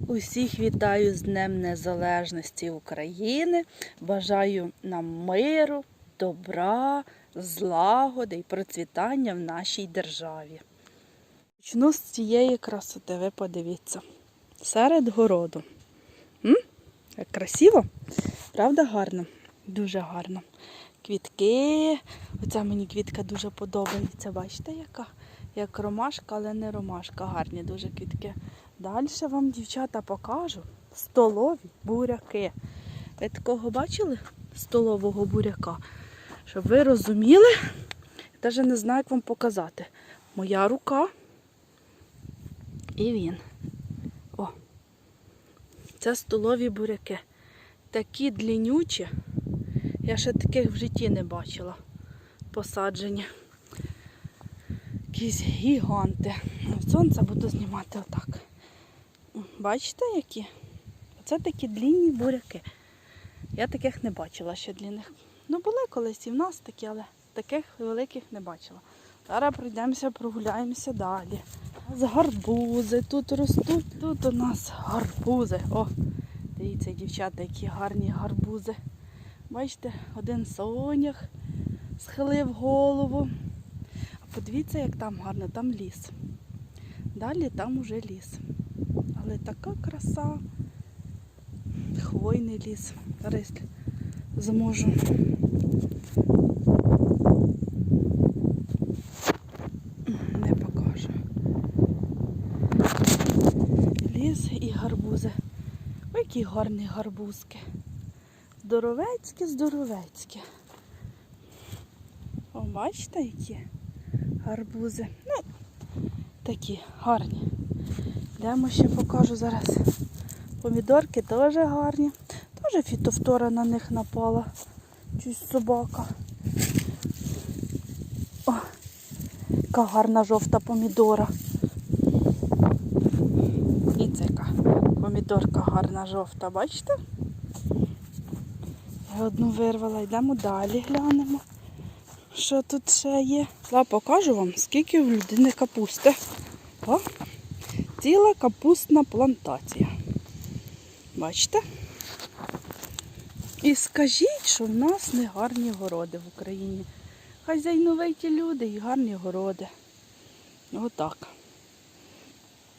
Усіх вітаю з Днем Незалежності України. Бажаю нам миру, добра, злагоди і процвітання в нашій державі. Почну з цієї красоти, ви подивіться. Серед городу. М? Як красиво? Правда гарно? Дуже гарно. Квітки. Оця мені квітка дуже подобається. Бачите, яка? Як ромашка, але не ромашка. Гарні дуже квітки. Далі вам, дівчата, покажу столові буряки. Ви такого бачили? Столового буряка. Щоб ви розуміли, навіть не знаю, як вам показати. Моя рука і він. О, це столові буряки. Такі длінючі. Я ще таких в житті не бачила. Посаджені. Якісь гіганти. Від сонця буду знімати отак. Бачите, які? Оце такі длінні буряки. Я таких не бачила ще длінних. Ну, були колись і в нас такі, але таких великих не бачила. Зараз пройдемося, прогуляємося далі. Нас гарбузи тут ростуть. Тут у нас гарбузи. О, дивіться, дівчата, які гарні гарбузи. Бачите, один сонях схилив голову. А подивіться, як там гарно, там ліс. Далі там уже ліс. Така краса. Хвойний ліс. Зараз зможу. Не покажу. Ліс і гарбузи. Ой, які гарні гарбузки. Здоровецькі, здоровецькі. О, бачите, які гарбузи. Ну, такі гарні. Йдемо ще покажу зараз. Помідорки теж гарні. Теж фітофтора на них напала. Чусь собака. О, яка гарна жовта помідора. І це яка помідорка гарна жовта, бачите? Я одну вирвала, йдемо далі, глянемо. Що тут ще є? Я покажу вам, скільки в людини капусти. О, ціла капустна плантація. Бачите? І скажіть, що в нас не гарні городи в Україні. Хазяйновиті люди і гарні городи. Отак.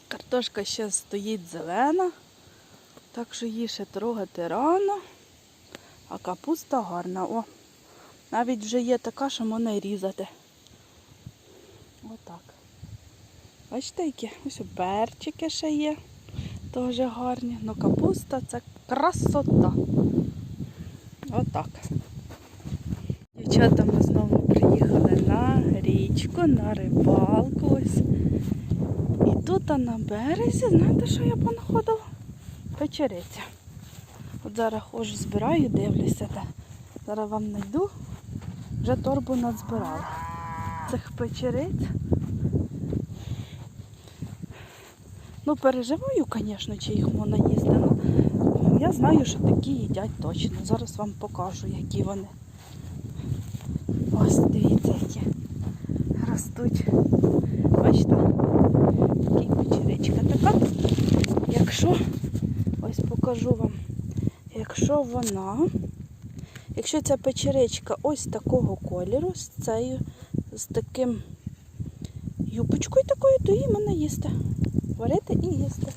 Картошка ще стоїть зелена, так що її ще трогати рано, а капуста гарна. О, навіть вже є така, що можна і різати. Отак. Бачите, які? Ось перчики ще є. Теж гарні. Ну капуста це красота. Отак. Дівчата, ми знову приїхали на річку, на рибалку. Ось. І тут на березі, знаєте, що я понаходила? Печериця. От зараз ходжу, збираю, дивлюся. Де. Зараз вам знайду. Вже торбу назбирала. Цих печериць. Ну, переживаю, звісно, чи їх можна їсти. Ну, я знаю, що такі їдять точно. Зараз вам покажу, які вони. Ось дивіться, які ростуть. Бачите? Такі печеричка така. Якщо, ось покажу вам, якщо вона, якщо ця печеричка ось такого кольору, з цією, з таким юбочкою такою, то її можна їсти. Варити і їсти.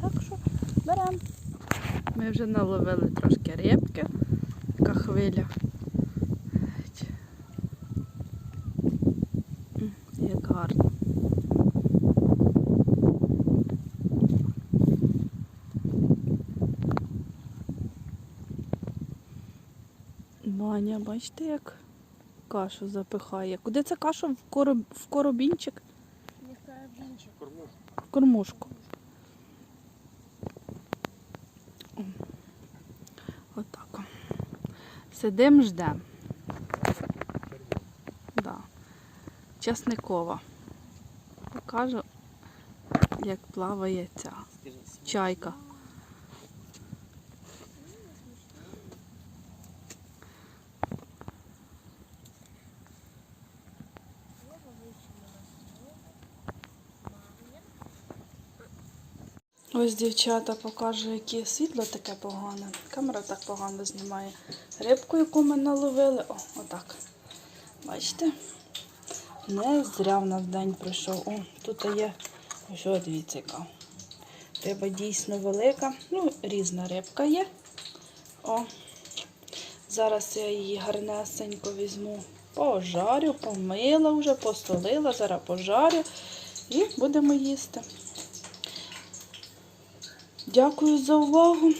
Так що беремо. Ми вже наловили трошки рибки. Така хвиля. Як гарно. Маня, бачите, як кашу запихає. Куди це кашу в, короб... в коробінчик? Кормушку. Отак. Сидим, ждем. Да. Часникова. Покажу, як плаває ця чайка. Ось дівчата покажу, яке світло таке погане. Камера так погано знімає. Рибку, яку ми наловили. О, отак. Бачите? Не зря в нас день пройшов. О, тут є. Ось дивіться, яка. Риба дійсно велика. Ну, різна рибка є. О. Зараз я її гарнесенько візьму. Пожарю, помила вже, посолила, зараз пожарю і будемо їсти. Дякую за увагу.